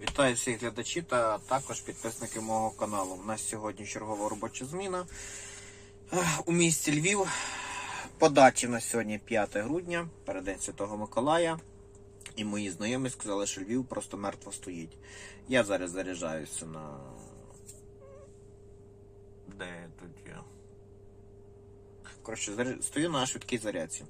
Вітаю всіх глядачів та також підписники мого каналу. У нас сьогодні чергова робоча зміна у місті Львів. По даті на сьогодні 5 грудня, переддень Святого Миколая. І мої знайомі сказали, що Львів просто мертво стоїть. Я зараз заряджаюся на. Де я тут є? Коротше, стою на швидкій зарядці.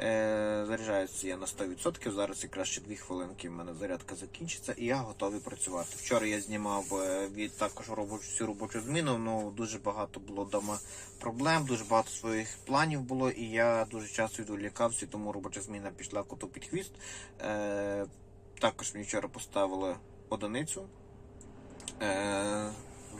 Е, заряджаюся я на 100%. Зараз якраз ще 2 хвилинки в мене зарядка закінчиться і я готовий працювати. Вчора я знімав е, від також робочу всю робочу зміну. Ну дуже багато було вдома проблем, дуже багато своїх планів було, і я дуже часто відволікався, тому робоча зміна пішла коту під хвіст. Е, також мені вчора поставили одиницю. Е,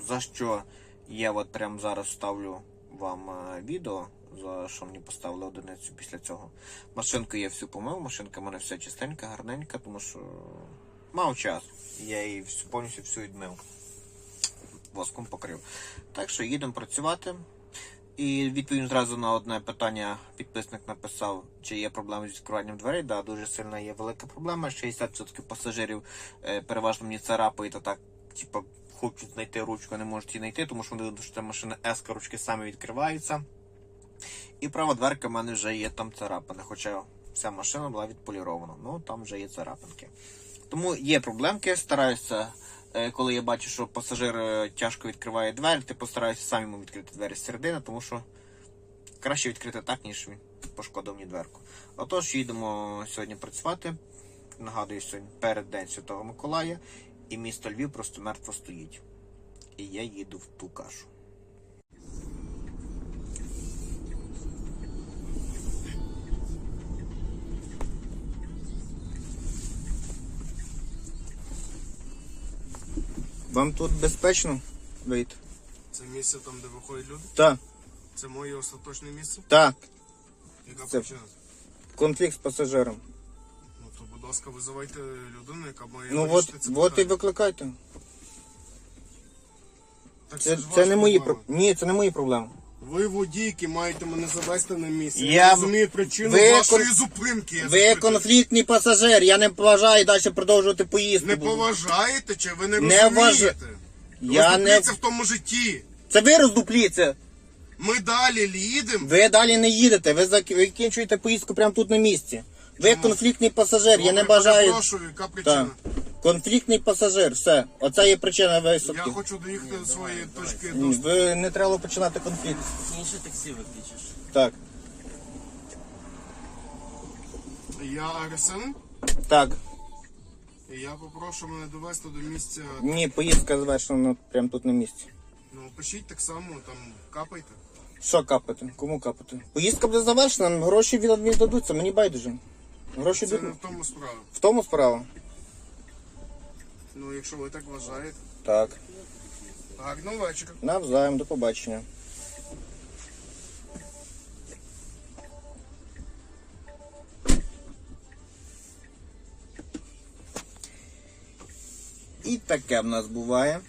за що я от прямо зараз ставлю вам е, відео, за що мені поставили одиницю після цього. Машинку я всю помив, машинка в мене вся чистенька, гарненька, тому що мав час. Я її всю, повністю всю відмив. Воском покрив. Так що їдемо працювати. І відповім зразу на одне питання. Підписник написав, чи є проблеми з відкриванням дверей. Да, дуже сильна є велика проблема. 60% пасажирів е, переважно мені царапають, та так, типу, хочуть знайти ручку, а не можуть її знайти, тому що вони що машина S, ручки самі відкриваються. І права дверка в мене вже є там царапини, хоча вся машина була відполірована. Ну там вже є царапинки. Тому є проблемки, стараюся, е, коли я бачу, що пасажир е, тяжко відкриває двері, ти постараюся сам йому відкрити двері з середини, тому що краще відкрити так, ніж він пошкодив мені дверку. Отож, їдемо сьогодні працювати. Нагадую, сьогодні перед День Святого Миколая, і місто Львів просто мертво стоїть. І я їду в ту кашу. Вам тут безпечно вийти? Це місце там, де виходять люди? Так, Це моє остаточне місце? так. Яка Це- причина? Конфлікт з пасажиром. Ну то, будь ласка, визивайте людину, яка має Ну от, вирішити це от і питання. викликайте. Так Це, ж це ваша не мої проблеми. Ні, це не мої проблеми. Ви водійки маєте мене завести на місце. Я Я розумію причину ви вашої кон- зупинки. Я Ви запитую. конфліктний пасажир, я не поважаю далі продовжувати поїздку. Не поважаєте чи ви не, Не розумієте? Я не... В тому житті. Це ви роздупліться. Ми далі їдемо. Ви далі не їдете, ви закінчуєте поїздку прямо тут на місці. Ви Чому? конфліктний пасажир, я не бажаю. перепрошую, яка причина? Так. Конфліктний пасажир, все. Оце є причина Я хочу доїхати до своєї точки Ні. Ви не треба починати конфлікт. Інше таксі виключиш. Так. Я агресивний. Так. І я попрошу мене довести до місця. Ні, поїздка завершена прямо тут на місці. Ну, пишіть так само, там капайте. Що капати? Кому капати? Поїздка буде завершена, гроші від віддадуться, мені байдуже. Гроші Це йдуть. не в тому справа. В тому справа. Ну, якщо ви так вважаєте. Так. Гарного вечора. Навзаєм, до побачення. І таке в нас буває.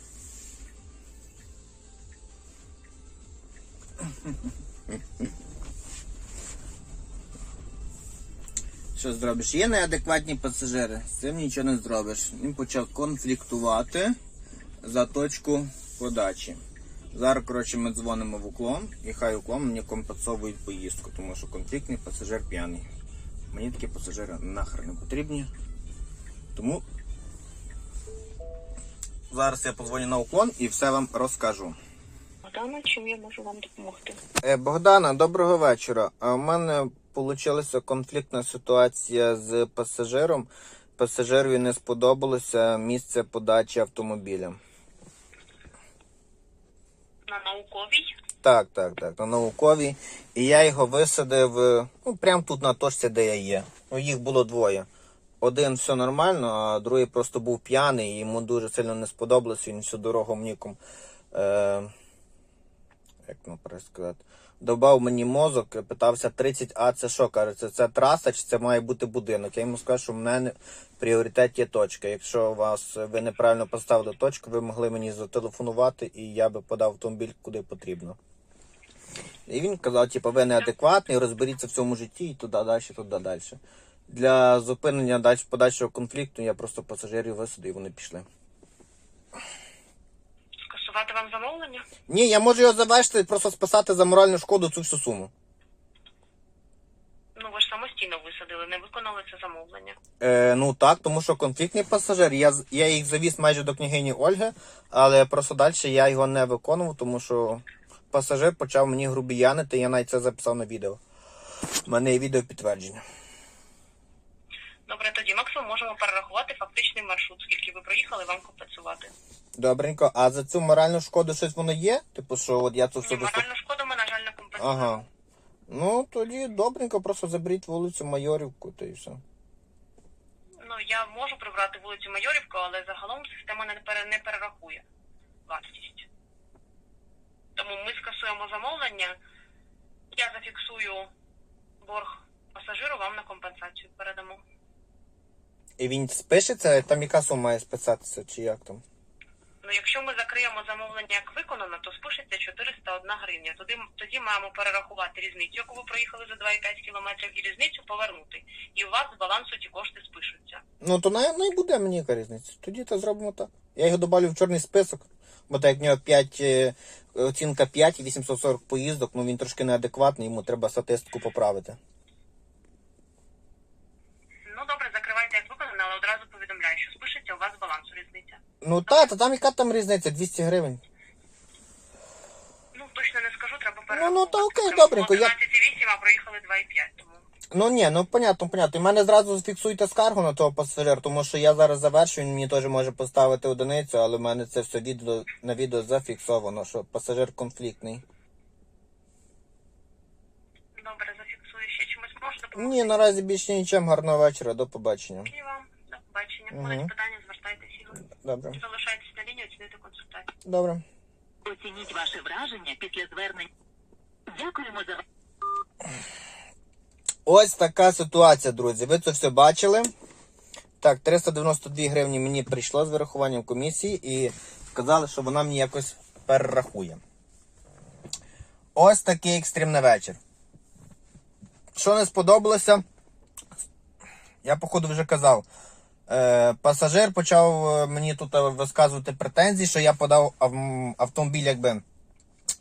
Що зробиш? Є неадекватні пасажири, з цим нічого не зробиш. Він почав конфліктувати за точку подачі. Зараз, коротше, ми дзвонимо в уклон, і хай уклон мені компенсовують поїздку, тому що конфліктний пасажир п'яний. Мені такі пасажири нахер не потрібні. Тому зараз я позвоню на уклон і все вам розкажу. Богдана, чим я можу вам допомогти? Е, Богдана, доброго вечора. У мене вийшла конфліктна ситуація з пасажиром. Пасажирові не сподобалося місце подачі автомобіля. На науковій? Так, так, так, на науковій. І я його висадив е, ну, прямо тут на точці, де я є. Ну, їх було двоє. Один все нормально, а другий просто був п'яний, і йому дуже сильно не сподобалося. Він всю дорогу мніком, е, як ну сказати, добав мені мозок, питався 30А, це що? Каже, це, це траса чи це має бути будинок? Я йому сказав, що в мене в пріоритеті є точка. Якщо вас ви неправильно поставили точку, ви могли мені зателефонувати, і я би подав автомобіль куди потрібно. І він казав, типу, ви неадекватний, розберіться в цьому житті і туди далі, туди далі. Для зупинення подальшого конфлікту я просто пасажирів висадив і вони пішли. Скасувати вам замовлення? Ні, я можу його завершити, просто списати за моральну шкоду цю всю суму. Ну ви ж самостійно висадили, не виконали це замовлення. Е, ну так, тому що конфліктний пасажир, я, з- я їх завіз майже до княгині Ольги, але просто далі я його не виконував, тому що пасажир почав мені грубіянити, я навіть це записав на відео. У мене є відео підтвердження. Добре, тоді максимум можемо перерахувати фактичний маршрут, скільки ви проїхали, вам компенсувати. Добренько, а за цю моральну шкоду щось воно є? Типу, що от я тут Ні, все моральну шкоду ми, на жаль, не компенсуємо. Ага. Ну, тоді добренько, просто заберіть вулицю Майорівку, та і все. Ну, я можу прибрати вулицю Майорівку, але загалом система не, пере, не перерахує вартість. Тому ми скасуємо замовлення, я зафіксую борг пасажиру, вам на компенсацію передамо. І він спишеться, там яка сума має списатися, чи як там? Ну, якщо ми закриємо замовлення як виконано, то спишеться 401 гривня. Тоді, тоді маємо перерахувати різницю, яку ви проїхали за 2,5 кілометрів, і різницю повернути. І у вас з балансу ті кошти спишуться. Ну, то най, най буде мені яка різниця. Тоді то зробимо так. Я його добавлю в чорний список, бо так як в нього 5, е, оцінка 5 і 840 поїздок, ну він трошки неадекватний, йому треба статистику поправити. Ну добре, закривайте як виконано, але одразу повідомляю, що спишеться у вас з балансу різниця. Ну та, та там яка там різниця? 200 гривень. Ну точно не скажу, треба ну, перерахувати. то окей, добренько, було я- 12,8, а проїхали 2,5, тому... Ну ні, ну понятно, понятно. І мене зразу зафіксуйте скаргу на того пасажира, тому що я зараз завершу, він мені теж може поставити одиницю, але в мене це все відео на відео зафіксовано, що пасажир конфліктний. Добре, зафіксую ще чимось можна допомогти. Ні, наразі більше нічим. Гарного вечора, до побачення. І вам до побачення. Мгм. Будуть питання, звертайтеся. Добре. Залишайтесь на лінії, оцінити консультацію. Добре. Оцініть ваше враження після звернення. Дякуємо за Ось така ситуація, друзі. Ви це все бачили. Так, 392 гривні мені прийшло з вирахуванням комісії і сказали, що вона мені якось перерахує. Ось такий екстремний вечір. Що не сподобалося, я, походу, вже казав. Е, пасажир почав е, мені тут е, висказувати претензії, що я подав автомобіль якби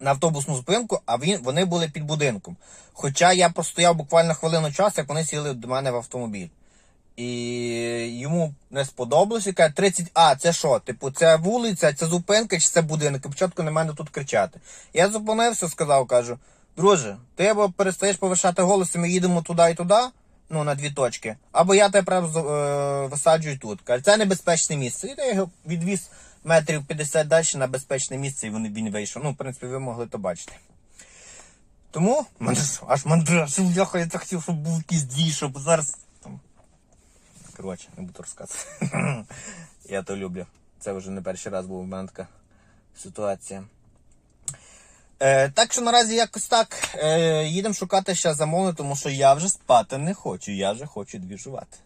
на автобусну зупинку, а він, вони були під будинком. Хоча я простояв буквально хвилину часу, як вони сіли до мене в автомобіль. І йому не сподобалося. Каже, 30, а, це що? Типу, це вулиця, це зупинка чи це будинок? І початку на мене тут кричати. Я зупинився, сказав, кажу, друже, ти або перестаєш повишати голос, і ми їдемо туди і туди, ну, на дві точки, або я тебе прям е, висаджую тут. Каже, це небезпечне місце. І я його відвіз метрів 50 далі на безпечне місце, і він вийшов. Ну, в принципі, ви могли то бачити. Тому аж мандраж, я так хотів, щоб був якийсь дві, щоб зараз. Там... Коротше, не буду розказувати. я то люблю. Це вже не перший раз був у мене така ситуація. Е, так що наразі якось так. Е, їдемо шукати ще замовлення, тому що я вже спати не хочу, я вже хочу двіжувати.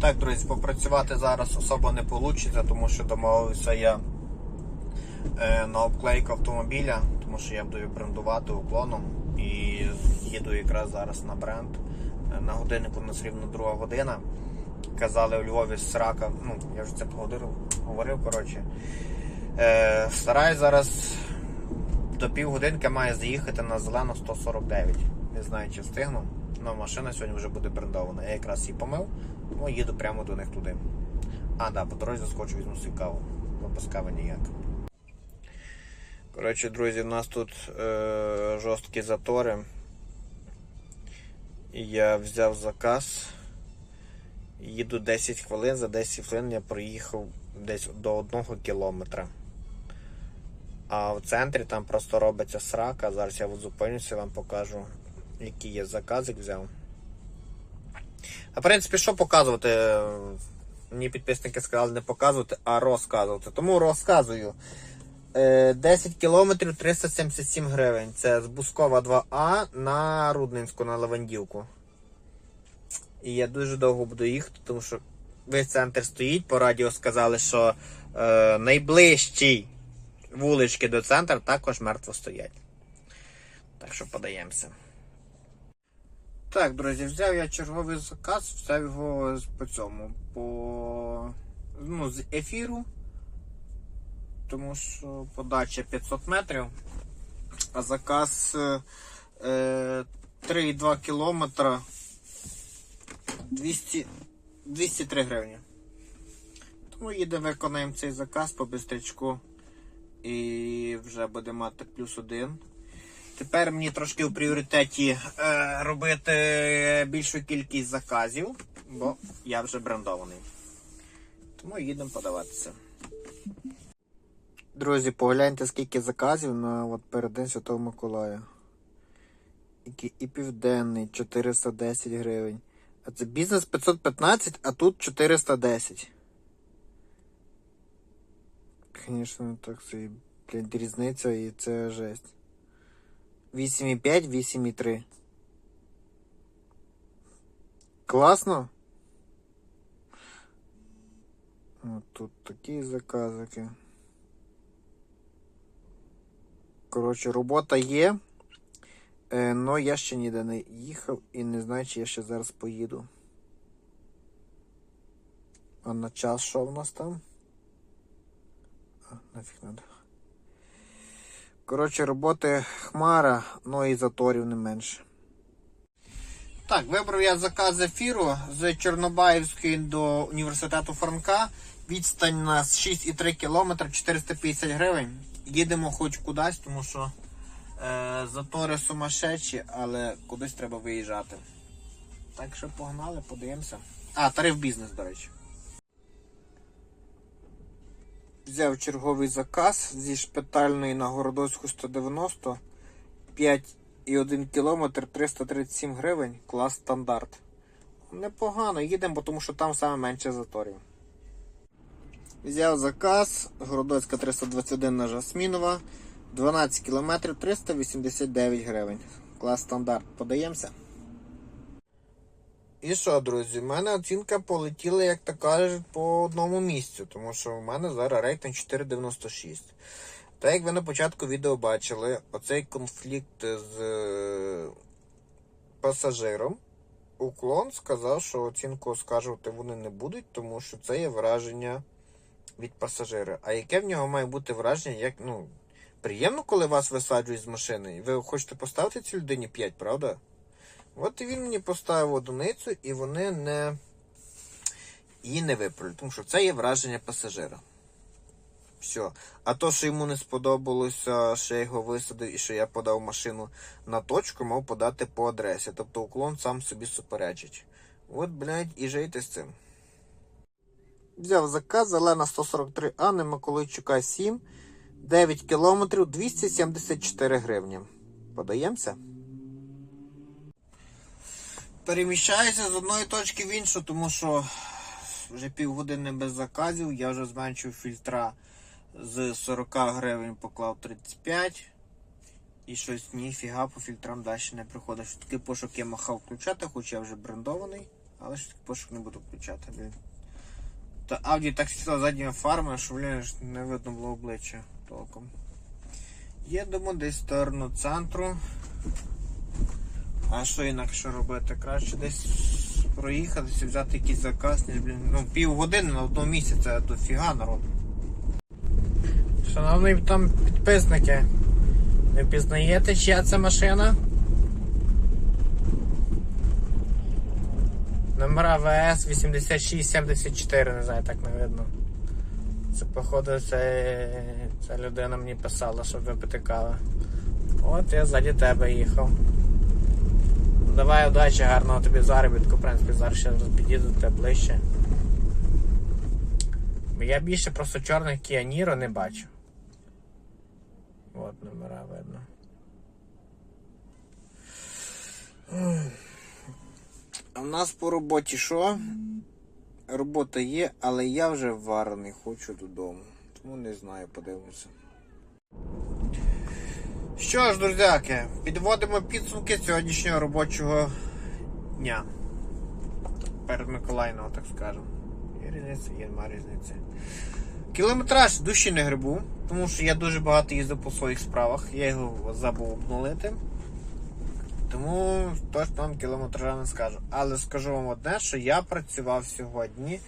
Так, друзі, попрацювати зараз особо не вийде, тому що домовився я е, на обклейку автомобіля, тому що я буду брендувати уклоном і їду якраз зараз на бренд. Е, На годиннику у нас рівно друга година. Казали у Львові срака, ну я вже це говорив, говорив коротше. Е, стараюсь зараз до півгодинки має заїхати на зелену 149. Не знаю, чи встигну. але машина сьогодні вже буде брендована. Я якраз її помив, тому їду прямо до них туди. А, да, по дорозі заскочу, візьму свій каву. Бо без кави ніяк. Коротше, друзі, у нас тут е, жорсткі затори. Я взяв заказ. Їду 10 хвилин, за 10 хвилин я проїхав десь до 1 кілометра. А в центрі там просто робиться срака. Зараз я зупинюся, вам покажу, який я заказик взяв. А в принципі, що показувати? Мені підписники сказали не показувати, а розказувати. Тому розказую. Е, 10 кілометрів 377 гривень. Це з Бускова 2А на Рудненську на Лавандівку. І я дуже довго буду їхати, тому що весь центр стоїть. По радіо сказали, що е, найближчий вулички до центру також мертво стоять. Так що подаємося. Так, друзі, взяв я черговий заказ, взяв його по цьому, по ну, з ефіру. Тому що подача 500 метрів, а заказ е, е, 3,2 кілометра 200, 203 гривні. Тому їдемо, виконаємо цей заказ по бистрячку і вже буде мати плюс один. Тепер мені трошки в пріоритеті е, робити більшу кількість заказів, бо я вже брендований. Тому їдемо подаватися. Друзі, погляньте, скільки заказів на от перед День Святого Миколая. Який і південний 410 гривень. А це бізнес 515, а тут 410. Звісно, так собі, блядь, різниця і це жесть. 8,5, 8,3. Класно? От тут такі заказики. Коротше, робота є. Е, но я ще ніде не їхав і не знаю, чи я ще зараз поїду. А на час що в нас там? Нафіг надо. Коротше, роботи хмара, ну і заторів не менше. Так, вибрав я заказ ефіру з Чорнобаївської до університету Франка. Відстань на 6,3 км 450 гривень. Їдемо хоч кудись, тому що е, затори сумасшедші, але кудись треба виїжджати. Так що погнали, подивимося. А, тариф бізнес, до речі. Взяв черговий заказ зі шпитальної на Городоцьку 190 5,1 км 337 гривень, клас стандарт. Непогано, їдемо, тому що там саме менше заторів. Взяв заказ, Городоцька 321 на Жасмінова, 12 км 389 гривень. Клас стандарт. Подаємося. І що, друзі, в мене оцінка полетіла, як то кажуть, по одному місцю, тому що в мене зараз рейтинг 4,96. Так як ви на початку відео бачили, оцей конфлікт з е, пасажиром, уклон сказав, що оцінку оскаржувати вони не будуть, тому що це є враження від пасажира. А яке в нього має бути враження, як, ну, приємно, коли вас висаджують з машини, і ви хочете поставити цій людині 5, правда? От і він мені поставив одиницю, і вони не її не виправили, тому що це є враження пасажира. Все. А то, що йому не сподобалося, що я його висадив і що я подав машину на точку, мав подати по адресі. Тобто уклон сам собі суперечить. От, блядь, і жийте з цим. Взяв заказ, зелена 143А, на Миколайчука 7, 9 кілометрів, 274 гривні. Подаємося? Переміщаюся з одної точки в іншу, тому що вже півгодини без заказів, я вже зменшив фільтра з 40 гривень поклав 35. І щось ніфіга по фільтрам далі не приходить. Що такий пошук я махав включати, хоч я вже брендований, але що такий пошук не буду включати, блін. Та Audi так світла задніми фарами, що блін, не видно було обличчя толком. Їдемо десь в сторону центру. А що інакше робити? Краще десь проїхатися, взяти якийсь заказ, блін, ну, півгодини на одному місці, це дофіга народу. Шановні там підписники, не впізнаєте, чия це машина? Номера ВС 8674, не знаю, так не видно. Це, походу, це, ця людина мені писала, щоб випити кави. От я ззаді тебе їхав. Давай удачі, гарного тобі заробітку, в принципі, зараз ще під'їду тебе ближче. Я більше просто чорних Niro не бачу. От номера видно. А в нас по роботі що? Робота є, але я вже варений, хочу додому. Тому не знаю, подивимося. Що ж, друзяки, підводимо підсумки сьогоднішнього робочого дня. Перед Миколаївного, так скажемо. Є різниця, є нема різниці. Кілометраж душі не грибу, тому що я дуже багато їздив по своїх справах, я його забув обнулити. Тому точно вам кілометража не скажу. Але скажу вам одне, що я працював сьогодні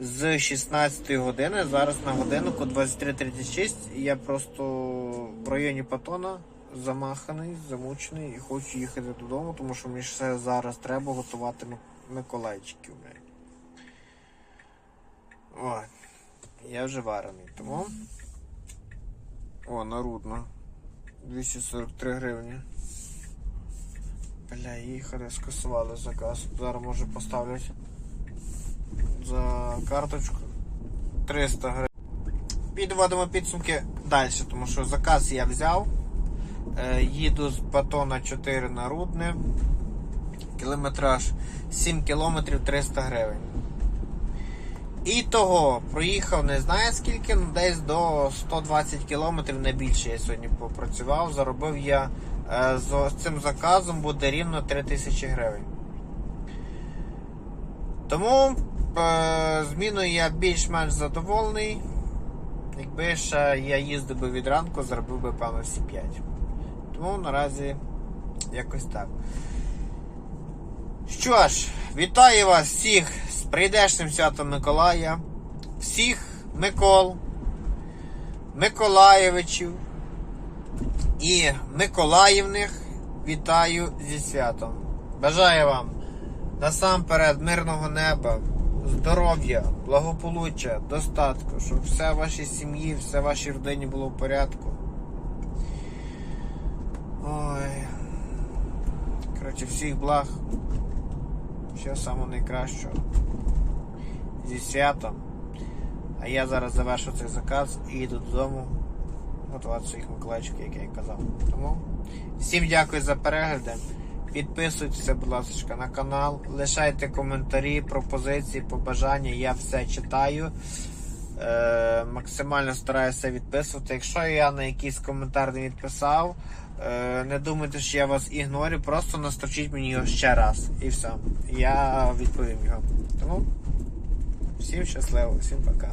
з 16 години, зараз на годиннику 23.36, я просто в районі Патона замаханий, замучений і хочу їхати додому, тому що мені ще зараз треба готувати Мик- Миколайчиків. О, я вже варений, тому. О, нарудно. 243 гривні. Бля, їхали, скасували заказ. Зараз може поставлять за карточку 300 гривень. Підводимо підсумки далі, тому що заказ я взяв. Е, їду з батона 4 на Рудне. Кілометраж 7 кілометрів 300 гривень. І того проїхав не знаю скільки, ну десь до 120 кілометрів, не більше я сьогодні попрацював. Заробив я е, з цим заказом буде рівно 3000 гривень. Тому е, зміною я більш-менш задоволений. Якби ще я їздив би від ранку, заробив би певно всі 5. Тому наразі якось так. Що ж, вітаю вас всіх з прийдешнім святом Миколая, всіх Микол, Миколаєвичів і Миколаївних вітаю зі святом. Бажаю вам насамперед мирного неба, здоров'я, благополуччя, достатку, щоб все в вашій сім'ї, все в вашій родині було в порядку. Ой. Коротше, всіх благ. Всього самого найкращого. Зі святом. А я зараз завершу цей заказ і йду додому готувати своїх миколаївчиків, як я і казав. Тому всім дякую за перегляди. Підписуйтеся, будь ласка, на канал, лишайте коментарі, пропозиції, побажання. Я все читаю. Е, максимально стараюся відписувати. Якщо я на якийсь коментар не відписав, е, не думайте, що я вас ігнорю, просто настрочіть мені його ще раз. І все. Я відповім його. Тому всім щасливо, всім пока.